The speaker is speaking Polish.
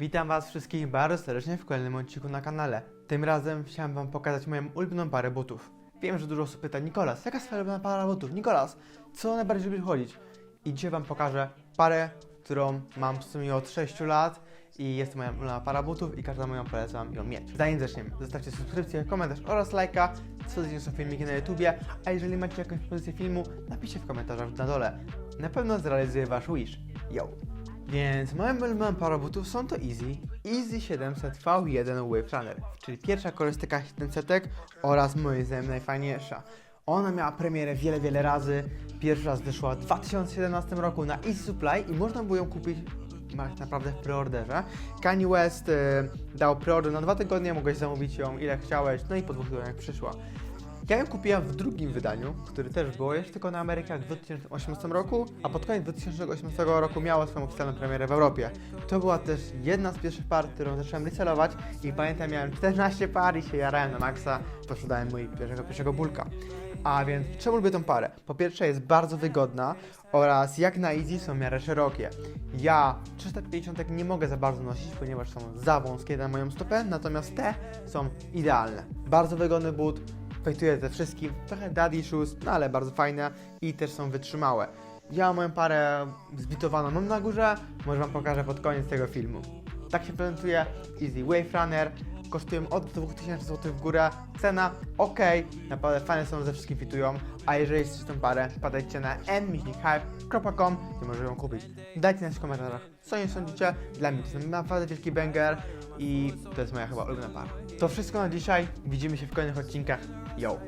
Witam Was wszystkich bardzo serdecznie w kolejnym odcinku na kanale. Tym razem chciałem Wam pokazać moją ulubioną parę butów. Wiem, że dużo osób pyta, Nikolas, jaka jest Twoja ulubiona para butów? Nikolas, co najbardziej lubisz chodzić? I dzisiaj Wam pokażę parę, którą mam w sumie od 6 lat i jest to moja ulubiona para butów i każda moją polecam ją mieć. Zanim zaczniemy, zostawcie subskrypcję, komentarz oraz lajka, co są filmiki na YouTubie, a jeżeli macie jakąś propozycję filmu, napiszcie w komentarzach na dole. Na pewno zrealizuję Wasz wish. Yo! Więc moją ulubioną parą butów są to Easy, Easy 700 V1 Wave Runner, czyli pierwsza kolorystyka 700 oraz moim zdaniem najfajniejsza. Ona miała premierę wiele, wiele razy. Pierwszy raz wyszła w 2017 roku na Easy Supply i można było ją kupić tak naprawdę w preorderze. Kanye West y, dał preorder na dwa tygodnie, mogłeś zamówić ją ile chciałeś, no i po dwóch tygodniach przyszła. Ja ją kupiłem w drugim wydaniu, który też było jeszcze tylko na Amerykach w 2018 roku, a pod koniec 2018 roku miała swoją oficjalną premierę w Europie. To była też jedna z pierwszych par, którą zacząłem reselować i pamiętam miałem 14 par i się jarałem na maksa, posiadałem mój pierwszego, pierwszego bulka. A więc czemu lubię tą parę? Po pierwsze jest bardzo wygodna oraz jak na Easy są miarę szerokie. Ja 350 nie mogę za bardzo nosić, ponieważ są za wąskie na moją stopę, natomiast te są idealne. Bardzo wygodny but, fejtuje ze wszystkim, trochę daddy shoes, no ale bardzo fajne i też są wytrzymałe. Ja moją parę zbitowaną mam na górze, może Wam pokażę pod koniec tego filmu. Tak się prezentuje Easy Wave Runner, kosztują od 2000 zł w górę, cena ok, naprawdę fajne są, ze wszystkim fitują, a jeżeli chcecie tą parę, wpadajcie na n-hype.com, gdzie możecie ją kupić. Dajcie znać w komentarzach, co nie sądzicie, dla mnie to jest naprawdę wielki banger i to jest moja chyba ulubiona para. To wszystko na dzisiaj, widzimy się w kolejnych odcinkach, yo!